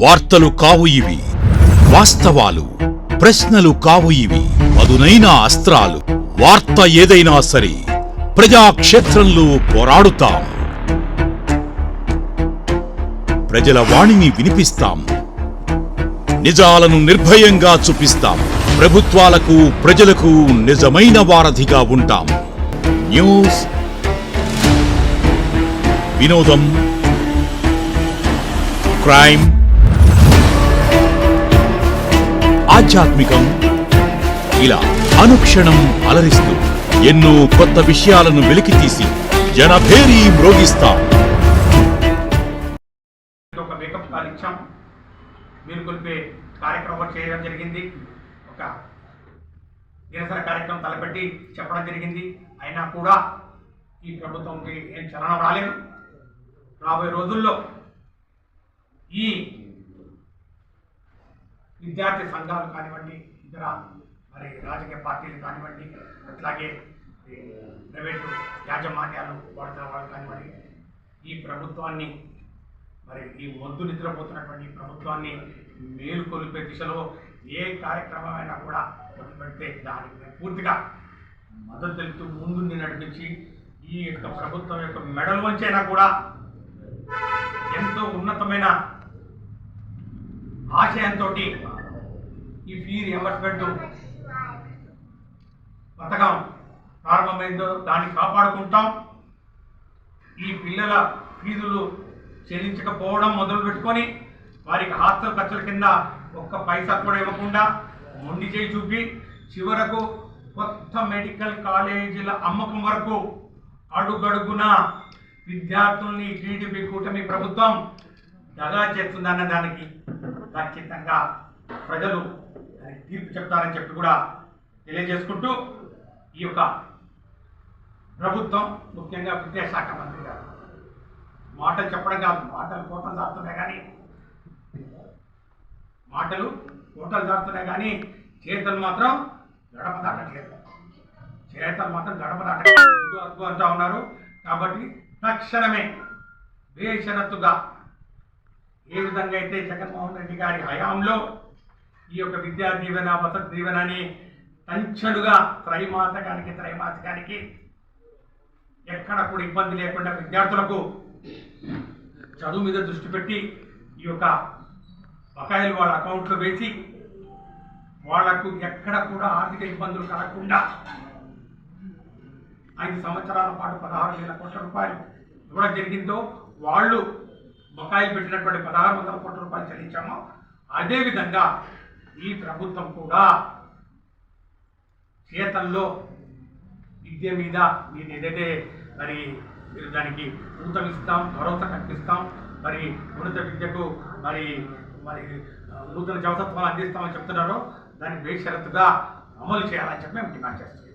వార్తలు కావు ఇవి. వాస్తవాలు ప్రశ్నలు కావు ఇవి. అదునైన అస్త్రాలు వార్త ఏదైనా సరే ప్రజాక్షేత్రంలో పోరాడుతాం. ప్రజల వాణిని వినిపిస్తాం. నిజాలను నిర్భయంగా చూపిస్తాం. ప్రభుత్వాలకు ప్రజలకు నిజమైన వారధిగా ఉంటాం. న్యూస్. వినోదం. క్రైమ్. ఆధ్యాత్మికం. ఇలా అనుక్షణం అలరిస్తూ ఎన్నో కొత్త విషయాలను వెలికితీసి జనభేరీ మ్రోగిస్తాం. ఒక మేకప్ కాల్ ఇచ్చాం మీరు కొలిపే కార్యక్రమం చేయడం జరిగింది. ఒక నిరసన కార్యక్రమం తలపెట్టి చెప్పడం జరిగింది. అయినా కూడా ఈ ప్రభుత్వంకి ఏం చలనం రాలేదు. రాబోయే రోజుల్లో ఈ విద్యార్థి సంఘాలు కానివ్వండి ఇతర మరి రాజకీయ పార్టీలు కానివ్వండి అట్లాగే ప్రైవేటు యాజమాన్యాలు వాడుతున్న వాళ్ళు కానివ్వండి ఈ ప్రభుత్వాన్ని మరి ఈ మొద్దు నిద్రపోతున్నటువంటి ప్రభుత్వాన్ని మేలుకొలిపే దిశలో ఏ కార్యక్రమమైనా కూడా మొదలుపెడితే దానికి పూర్తిగా మద్దతు తెలుపుతూ ముందుండి నడిపించి ఈ యొక్క ప్రభుత్వం యొక్క మెడల్ వంచైనా కూడా ఎంతో ఉన్నతమైన ఆశయంతో ఈ ఫీ రియంబర్స్మెంట్ పథకం ప్రారంభమైందో దాన్ని కాపాడుకుంటాం. ఈ పిల్లల ఫీజులు చెల్లించకపోవడం మొదలు పెట్టుకొని వారికి హాస్టల్ ఖర్చుల కింద ఒక్క పైసా కూడా ఇవ్వకుండా మొండి చేయి చూపి చివరకు కొత్త మెడికల్ కాలేజీల అమ్మకం వరకు అడుగడుగున విద్యార్థుల్ని టీడీపీ కూటమి ప్రభుత్వం దగా చేస్తుందన్న దానికి ఖచ్చితంగా ప్రజలు దానికి తీర్పు చెప్తారని చెప్పి కూడా తెలియజేసుకుంటూ ఈ యొక్క ప్రభుత్వం ముఖ్యంగా విద్యాశాఖ మంత్రి గారు మాటలు చెప్పడం కాదు మాటలు కోటలు దాటుతున్నాయి కానీ మాటలు కోటలు దాటుతున్నాయి కానీ చేతలు మాత్రం గడప దాటట్లేదు. చేతలు మాత్రం గడప దాటట్లేదు. అంటూ ఉన్నారు. కాబట్టి తక్షణమే బేషరతుగా ఏ విధంగా అయితే జగన్మోహన్ రెడ్డి గారి హయాంలో ఈ యొక్క విద్యా దీవెన వసతి దీవెనని అని త్రైమాసకానికి త్రైమాసకానికి ఎక్కడ కూడా ఇబ్బంది లేకుండా విద్యార్థులకు చదువు మీద దృష్టి పెట్టి ఈ యొక్క బకాయిలు వాళ్ళ అకౌంట్లో వేసి వాళ్ళకు ఎక్కడ కూడా ఆర్థిక ఇబ్బందులు కలగకుండా ఐదు సంవత్సరాల పాటు పదహారు వేల కోట్ల రూపాయలు ఇవ్వడం జరిగిందో వాళ్ళు బకాయిలు పెట్టినటువంటి పదహారు వందల కోట్ల రూపాయలు చెల్లించామో అదేవిధంగా ఈ ప్రభుత్వం కూడా చేతల్లో విద్య మీద నేను ఏదైతే మరి మీరు దానికి ఊతమిస్తాం భరోసా కల్పిస్తాం మరి ఉన్నత విద్యకు మరి మరి నూతన జవసత్వాలు అందిస్తామని చెప్తున్నారో దాన్ని బేషరతుగా అమలు చేయాలని చెప్పి మేము డిమాండ్ చేస్తున్నాం.